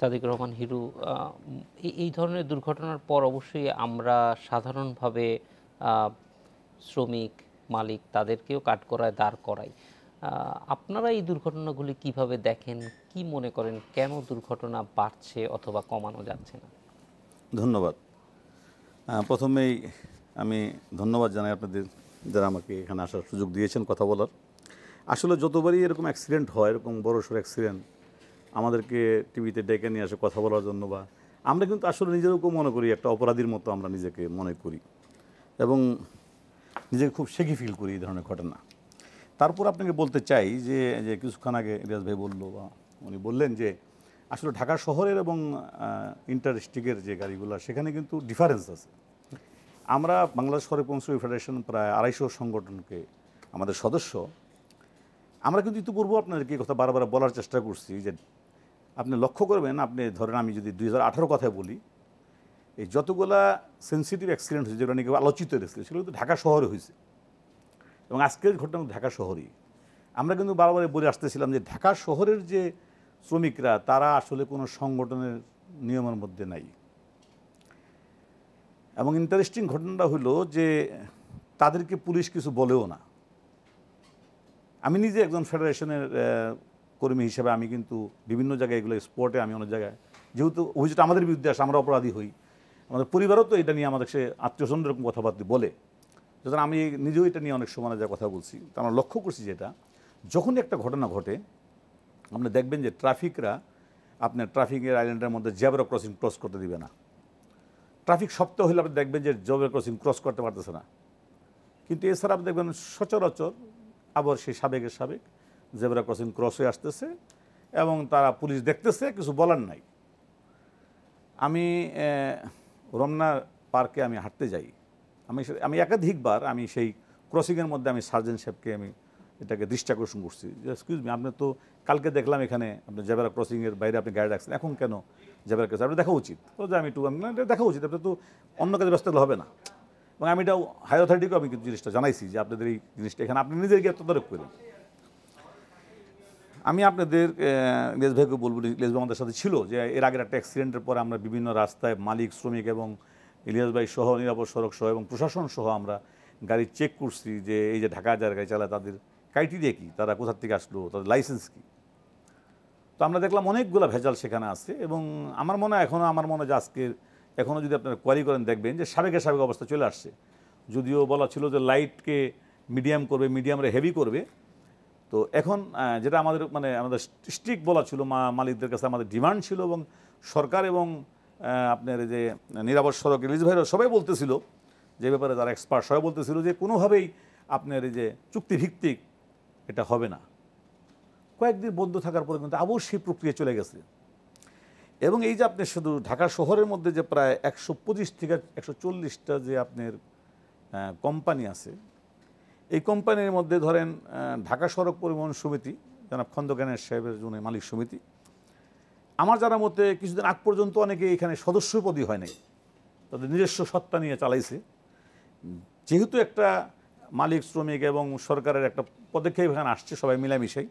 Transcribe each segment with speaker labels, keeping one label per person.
Speaker 1: সাদিক রহমান হিরু এই- ধরনের দুর্ঘটনার পর অবশ্যই আমরা সাধারণভাবে শ্রমিক, মালিক তাদেরকেও কাঠগড়ায় দাঁড় করাই। আপনারা এই দুর্ঘটনাগুলি কীভাবে দেখেন? কি মনে করেন? কেন দুর্ঘটনা বাড়ছে অথবা কমানো যাচ্ছে না?
Speaker 2: ধন্যবাদ। প্রথমেই আমি ধন্যবাদ জানাই আপনাদের যারা আমাকে এখানে আসার সুযোগ দিয়েছেন কথা বলার। আসলে যতবারই এরকম অ্যাক্সিডেন্ট হয়, এরকম বড় সড়ো অ্যাক্সিডেন্ট আমাদেরকে টিভিতে ডেকে নিয়ে আসে কথা বলার জন্য বা আমরা কিন্তু আসলে নিজেদেরকেও মনে করি, একটা অপরাধীর মতো আমরা নিজেকে মনে করি। এবং নিজেকে খুব শেখি ফিল করি এই ধরনের ঘটনা। তারপর আপনাকে বলতে চাই যে যে কিছুক্ষণ আগে ইলিয়াস ভাই বলল বা উনি বললেন যে, আসলে ঢাকা শহরের এবং ইন্টার ডিস্ট্রিক্টের যে গাড়িগুলো, সেখানে কিন্তু ডিফারেন্স আছে। আমরা বাংলাদেশ শহরে পৌঁছই ফেডারেশন প্রায় আড়াইশো সংগঠনকে, আমাদের সদস্য। আমরা কিন্তু ইতিপূর্বে আপনাদেরকে কথা বারবার বলার চেষ্টা করছি যে আপনি লক্ষ্য করবেন, আপনি ধরেন আমি যদি দুই হাজার আঠারো কথায় বলি, এই যতগুলা সেন্সিটিভ অ্যাক্সিডেন্ট হয়েছে, যেগুলো নাকি আলোচিত অ্যাক্সিডেন্ট সেগুলো কিন্তু ঢাকা শহরে হয়েছে। এবং আজকের ঘটনা ঢাকা শহরেই। আমরা কিন্তু বারবার বলে আসতেছিলাম যে ঢাকা শহরের যে শ্রমিকরা, তারা আসলে কোনো সংগঠনের নিয়মের মধ্যে নাই। এবং ইন্টারেস্টিং ঘটনাটা হলো যে তাদেরকে পুলিশ কিছু বলেও না। আমি নিজে একজন ফেডারেশনের কর্মী হিসেবে আমি কিন্তু বিভিন্ন জায়গায় এগুলো স্পোর্টে আমি অনেক জায়গায়, যেহেতু অভিযোগটা আমাদের বিরুদ্ধে আসে, আমরা অপরাধী হই। আমাদের পরিবারও তো এটা নিয়ে আমাদের সে আত্মীয় স্বজন এরকম কথাবার্তা বলে। সুতরাং আমি নিজেও এটা নিয়ে অনেক সময় যা কথা বলছি, তা আমরা লক্ষ্য করছি যেটা যখনই একটা ঘটনা ঘটে, আপনি দেখবেন যে ট্রাফিকরা আপনার ট্রাফিকের আইল্যান্ডের মধ্যে জেব্রা ক্রসিং ক্রস করতে দিবে না। ট্রাফিক সপ্তাহ হলে আপনি দেখবেন যে জেব্রা ক্রসিং ক্রস করতে পারতেছে না। কিন্তু এছাড়া আপনি দেখবেন সচরাচর আবার সেই সাবেকের সাবেক জেব্রা ক্রসিং ক্রস হয়ে আসতেছে এবং তারা পুলিশ দেখতেছে, কিছু বলার নাই। আমি রমনা পার্কে আমি হাঁটতে যাই। আমি আমি একাধিকবার আমি সেই ক্রসিংয়ের মধ্যে আমি সার্জেন্ট সাহেবকে আমি এটাকে দৃষ্টি আকর্ষণ করছি। এক্সকিউজ মি, আপনি তো কালকে দেখলাম এখানে আপনি জেবেরা ক্রসিংয়ের বাইরে আপনি গাড়ি রাখছেন, এখন কেন জেবেরা ক্রসিং? আপনি দেখা উচিত। তো যে আমি একটু আমি এটা দেখা উচিত, আপনি তো অন্য কাজে ব্যস্ত হবে না। এবং আমি এটাও হাই অথরিটিকেও আমি কিন্তু জিনিসটা জানাইছি যে আপনাদের এই জিনিসটা এখানে আপনি নিজের গিয়ে তদারক করেন। আমি আপনাদের ইলিয়াস ভাইকে বলব ইলিয়াস ভাই আমাদের সাথে ছিল যে এর আগের একটা অ্যাক্সিডেন্টের পরে আমরা বিভিন্ন রাস্তায় মালিক, শ্রমিক এবং ইলিয়াস ভাই সহ, নিরাপদ সড়ক সহ এবং প্রশাসন সহ আমরা গাড়ি চেক করছি যে এই যে ঢাকা যারা গাড়ি চালায় তাদের ক্রাইটেরিয়া কী? তারা কোথার থেকে আসলো? তাদের লাইসেন্স কী? তো আমরা দেখলাম অনেকগুলো ভেজাল সেখানে আছে এবং আমার মনে হয় এখনও আমার মনে হয় যে আজকে এখনও যদি আপনারা কোয়ারি করেন দেখবেন যে সাবেকের সাবেক অবস্থা চলে আসছে। যদিও বলা ছিল যে লাইটকে মিডিয়াম করবে মিডিয়ামরে হেভি করবে তো এখন যেটা আমাদের মানে আমাদের স্ট্রিক্ট বলা ছিল মালিকদের কাছে আমাদের ডিমান্ড ছিল এবং সরকার এবং আপনার যে নিরাপদ সড়ক ইলিশ ভাইরা সবাই বলতেছিল, যে ব্যাপারে যারা এক্সপার্ট সবাই বলতেছিল যে কোনোভাবেই আপনার এই যে চুক্তিভিত্তিক এটা হবে না। কয়েকদিন বন্ধ থাকার পরে কিন্তু আবার সেই প্রক্রিয়া চলে গেছে। এবং এই যে আপনি শুধু ঢাকা শহরের মধ্যে যে প্রায় একশো পঁচিশ থেকে একশো চল্লিশটা যে আপনার কোম্পানি আছে এই কোম্পানির মধ্যে ধরেন ঢাকা সড়ক পরিবহন সমিতি, জনাব খন্দকানের সাহেবের জন্য মালিক সমিতি। আমার জানা মতে কিছুদিন আগ পর্যন্ত অনেকে এখানে সদস্য সদস্যপদই হয় নাই। তাদের নিজস্ব সত্তা নিয়ে চালাইছে। যেহেতু একটা মালিক, শ্রমিক এবং সরকারের একটা পদক্ষেপ এখানে আসছে, সবাই মিলামিশাই,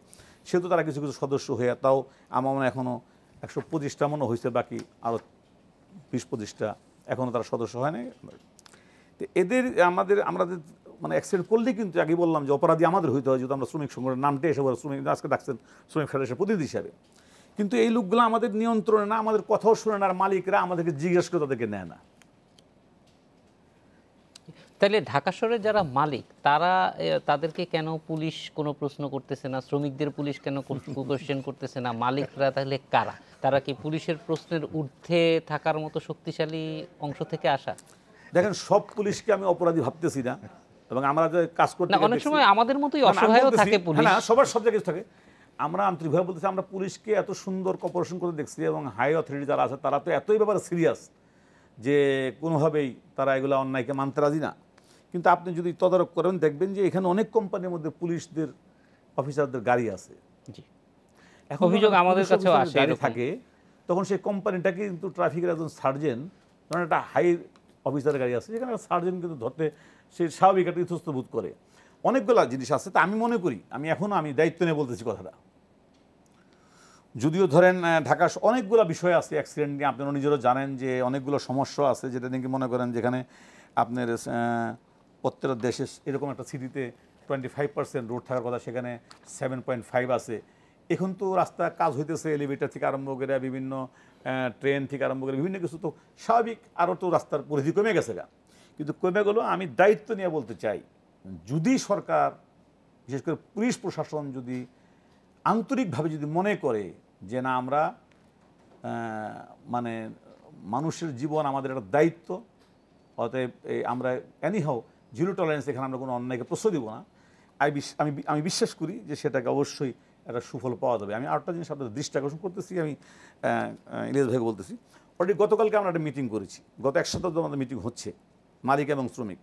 Speaker 2: সেহেতু তারা কিছু কিছু সদস্য হয়ে তাও আমার মনে এখনও একশো পঁচিশটা মনে হয়েছে, বাকি আরও বিশ পঁচিশটা এখনও তারা সদস্য হয় নাই। তো এদের আমাদের আমাদের মানে অ্যাক্সিডেন্ট করলেই কিন্তু আগে বললাম যে অপরাধী আমাদের হইতে হয় যেহেতু আমরা শ্রমিক সংগঠনের নামটা এসে বলে শ্রমিক আজকে ডাকছেন শ্রমিক ফেডারেশন প্রতিনিধি হিসাবে। কিন্তু এই লোকগুলো আমাদের নিয়ন্ত্রণে না আমাদের কথাও শুনে না আর মালিকরা আমাদেরকে জিজ্ঞেস করে তাদেরকে নেয় না।
Speaker 1: তাহলে ঢাকা শহরের যারা মালিক তারা তাদেরকে কেন পুলিশ কোনো প্রশ্ন করতেছে না? শ্রমিকদের পুলিশ কেন কোশ্চেন করতেছে না? মালিকরা তাহলে কারা? তারা কি পুলিশের প্রশ্নের ঊর্ধ্বে থাকার মতো শক্তিশালী অংশ থেকে আসা?
Speaker 2: দেখেন সব পুলিশকে আমি অপরাধী ভাবতেছি না। এবং আমরা যে কাজ করতে
Speaker 1: অনেক সময় আমাদের মতোই অসহায়ও থাকে পুলিশ
Speaker 2: না সবার সব জায়গায় থাকে। আমরা আন্তরিকভাবে বলতেছি আমরা পুলিশকে এত সুন্দর কপারেশন করে দেখছি এবং হাই অথরিটি যারা আছে তারা তো এতই ব্যাপারে সিরিয়াস যে কোনোভাবেই তারা এগুলো অন্যায়কে মানতে রাজি না। কিন্তু আপনি যদি তদারক করেন দেখবেন যে এখানে অনেক কোম্পানির মধ্যে পুলিশদের অফিসারদের গাড়ি আছে। এখন
Speaker 1: অভিযোগ আমাদের কাছেও আসে
Speaker 2: গাড়ি থাকে তখন সেই কোম্পানিটাকে কিন্তু ট্রাফিকের একজন সার্জেন ধরেন একটা হাই অফিসারের গাড়ি আছে যেখানে সার্জেন কিন্তু ধরতে সে স্বাভাবিক একটা ইতস্ত বোধ করে। অনেকগুলো জিনিস আছে তা আমি মনে করি আমি এখনও আমি দায়িত্ব নিয়ে বলতেছি কথাটা। যদিও ধরেন ঢাকা অনেকগুলো বিষয় আছে অ্যাক্সিডেন্ট নিয়ে আপনারা নিজেরও জানেন যে অনেকগুলো সমস্যা আছে যেটা নাকি মনে করেন যেখানে আপনার আহ, প্রত্যেকটা দেশে এরকম একটা সিটিতে টোয়েন্টি ফাইভ পার্সেন্ট রোড থাকার কথা সেখানে সেভেন পয়েন্ট ফাইভ আছে। এখন তো রাস্তা কাজ হইতেছে এলিভেটার থেকে আরম্ভ করে বিভিন্ন ট্রেন থেকে আরম্ভ করে বিভিন্ন কিছু তো স্বাভাবিক আরও তো রাস্তার পরিধি কমে গেছে গা। কিন্তু কমে গেলেও আমি দায়িত্ব নিয়ে বলতে চাই, যদি সরকার, বিশেষ করে পুলিশ প্রশাসন যদি আন্তরিকভাবে যদি মনে করে যে না, আমরা মানে মানুষের জীবন আমাদের একটা দায়িত্ব, অতএব আমরা এনিহাও জিরো টলারেন্স এখানে আমরা কোনো অন্যায়কে প্রশ্রয় দিব না। আমি আমি আমি বিশ্বাস করি যে সেটাকে অবশ্যই একটা সুফল পাওয়া যাবে। আমি আরেকটা জিনিস আপনাদের দৃষ্টি আকর্ষণ করতেছি, আমি ইলিয়াস ভাইকে বলতেছি। অলরেডি গতকালকে আমরা একটা মিটিং করেছি। গত এক সপ্তাহ আমাদের মিটিং হচ্ছে, মালিক এবং শ্রমিক।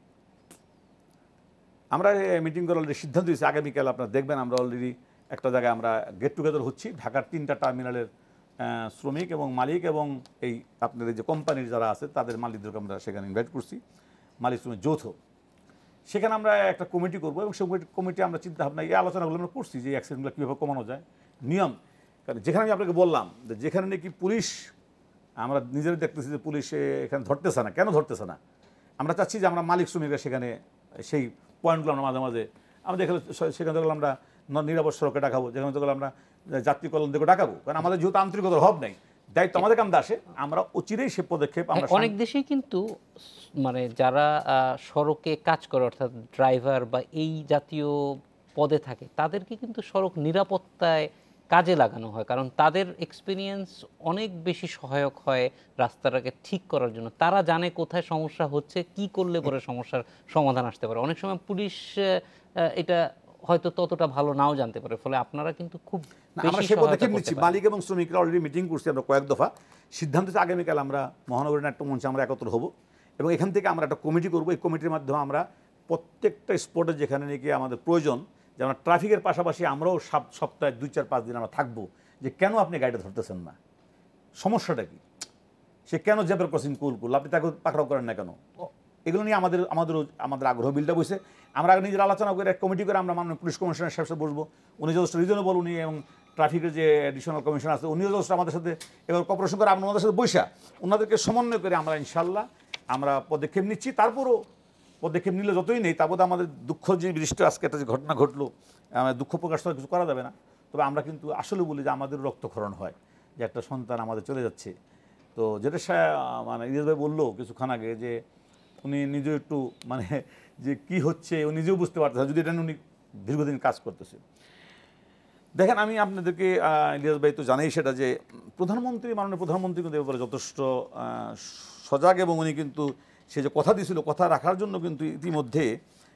Speaker 2: আমরা মিটিং করে অলরেডি সিদ্ধান্ত দিয়েছি আগামীকাল আপনারা দেখবেন আমরা অলরেডি একটা জায়গায় আমরা গেট টুগেদার হচ্ছি, ঢাকার তিনটা টার্মিনালের শ্রমিক এবং মালিক এবং এই আপনাদের যে কোম্পানির যারা আছে, তাদের মালিকদেরকে আমরা সেখানে ইনভাইট করছি। মালিক শ্রমিক যৌথ। সেখানে আমরা একটা কমিটি করব এবং সেই কমিটি আমরা চিন্তা ভাবনা এই আলোচনাগুলো আমরা করছি যে অ্যাক্সিডেন্টগুলো কীভাবে কমানো যায়। নিয়ম, কারণ যেখানে আমি আপনাকে বললাম যে যেখানে নাকি পুলিশ, আমরা নিজেরাই দেখতেছি যে পুলিশ এখানে ধরতেছে না। কেন ধরতেছে না? আমরা চাচ্ছি যে আমরা মালিক শ্রমিকরা সেখানে সেই পয়েন্টগুলো আমরা মাঝে মাঝে আমাদের এখানে স- সেখানে দেখলে আমরা নিরাপদ সড়কে ডাকাবো। যেখানে দেখলে আমরা যাত্রী কল্যাণ থেকে ডাকাবো। কারণ আমাদের যেহেতু আন্তরিকতার অভাব নেই। দায়িত্ব আমাদের কামতে আসে আমরা অচিরেই সে পদক্ষেপ আমরা
Speaker 1: অনেক দেশেই কিন্তু মানে যারা সড়কে কাজ করে অর্থাৎ ড্রাইভার বা এই জাতীয় পদে থাকে তাদেরকে কিন্তু সড়ক নিরাপত্তায় কাজে লাগানো হয়। কারণ তাদের এক্সপিরিয়েন্স অনেক বেশি সহায়ক হয় রাস্তাটাকে ঠিক করার জন্য। তারা জানে কোথায় সমস্যা হচ্ছে কি করলে পরে সমস্যার সমাধান আসতে পারে। অনেক সময় পুলিশ এটা হয়তো ততটা ভালো নাও জানতে পারে। ফলে আপনারা কিন্তু খুব
Speaker 2: আমরা সে পদক্ষেপ নিচ্ছি। মালিক এবং শ্রমিকরা অলরেডি মিটিং করছি আমরা কয়েক দফা। সিদ্ধান্ত হচ্ছে আগামীকাল আমরা মহানগরী নাট্য মঞ্চে আমরা একত্র হব এবং এখান থেকে আমরা একটা কমিটি করব। এই কমিটির মাধ্যমে আমরা প্রত্যেকটা স্পটে যেখানে নাকি আমাদের প্রয়োজন যে আমরা ট্রাফিকের পাশাপাশি আমরাও সপ- সপ্তাহে দুই চার পাঁচ দিন আমরা থাকব যে কেন আপনি গাড়িটা ধরতেছেন না? সমস্যাটা কি? সে কেন জেব্রা ক্রসিং কুল করল? আপনি তাকে পাকড়াও করেন না কেন? এগুলো নিয়ে আমাদের আমাদেরও আমাদের আগ্রহ বিলটা বসে আমরা নিজের আলোচনা করে এক কমিটি করে আমরা মাননীয় পুলিশ কমিশনার সাথে বসবো। উনি যথেষ্ট রিজনেবল উনি এবং ট্রাফিকের যে অ্যাডিশনাল কমিশন আছে, উনিও যথেষ্ট আমাদের সাথে এবার কপারেশন করে, আমরা সাথে বৈশা। ওনাদেরকে সমন্বয় করে আমরা ইনশাল্লাহ আমরা পদক্ষেপ নিচ্ছি। তারপরও পদক্ষেপ নিলে যতই নেই তারপরে আমাদের দুঃখ যে দৃষ্টি আজকে একটা যে ঘটনা ঘটলো আমাদের দুঃখ প্রকাশ তো কিছু করা যাবে না। তবে আমরা কিন্তু আসলে বলি যে আমাদের রক্তক্ষরণ হয়, যে একটা সন্তান আমাদের চলে যাচ্ছে। তো যেটা মানে ইলিয়াস ভাই বলল কিছুক্ষণ আগে যে উনি নিজেও একটু মানে যে কি হচ্ছে, ও নিজেও বুঝতে পারতেছে যদি এটা উনি দীর্ঘদিন কাজ করতেছে। দেখেন, আমি আপনাদেরকে ইলিয়াস ভাই তো জানাই সেটা যে প্রধানমন্ত্রী, মাননীয় প্রধানমন্ত্রী কিন্তু এ ব্যাপারে যথেষ্ট সজাগ এবং উনি কিন্তু সে যে কথা দিয়েছিল, কথা রাখার জন্য কিন্তু ইতিমধ্যে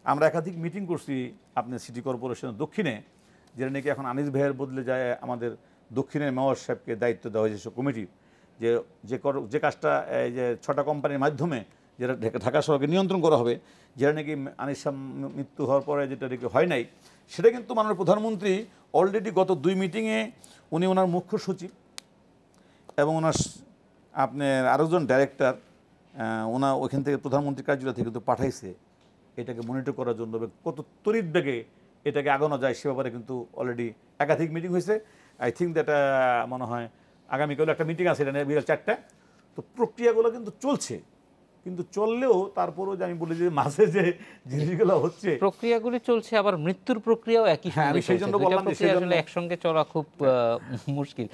Speaker 2: আমরা একাধিক মিটিং করছি আপনার সিটি কর্পোরেশনের দক্ষিণে, যেটা নাকি এখন আনিস ভাইয়ের বদলে যায়, আমাদের দক্ষিণের মেয়র সাহেবকে দায়িত্ব দেওয়া হয়েছে সে কমিটির যে যে যে কাজটা, এই যে ছটা কোম্পানির মাধ্যমে যেটা ঢাকা- শহরকে নিয়ন্ত্রণ করা হবে, যেটা নাকি আনিস সাহেব মৃত্যু হওয়ার পরে যেটা নাকি হয় নাই, সেটা কিন্তু মাননীয় প্রধানমন্ত্রী অলরেডি গত দুই মিটিংয়ে উনি ওনার মুখ্য সচিব এবং ওনার আপনার আরেকজন ডাইরেক্টর ওনার ওইখান থেকে প্রধানমন্ত্রীর কার্যালয় থেকে কিন্তু পাঠাইছে, এটাকে মনিটর করার জন্য কত তড়িৎ বেগে এটাকে আগানো যায় সে ব্যাপারে কিন্তু অলরেডি একাধিক মিটিং হয়েছে। আই থিঙ্ক দ্যাট মনে হয় আগামীকালও একটা মিটিং আছে, এটা বিকাল চারটা। তো প্রক্রিয়াগুলো কিন্তু চলছে। কিন্তু চললেও তারপরেও যে আমি বলি যে মাঝে যে জিনিসগুলো হচ্ছে
Speaker 1: প্রক্রিয়াগুলি চলছে আবার মৃত্যুর প্রক্রিয়াও একই
Speaker 2: হ্যাঁ, আমি সেই জন্য বললাম যে
Speaker 1: একসঙ্গে চলা খুব আহ, মুশকিল।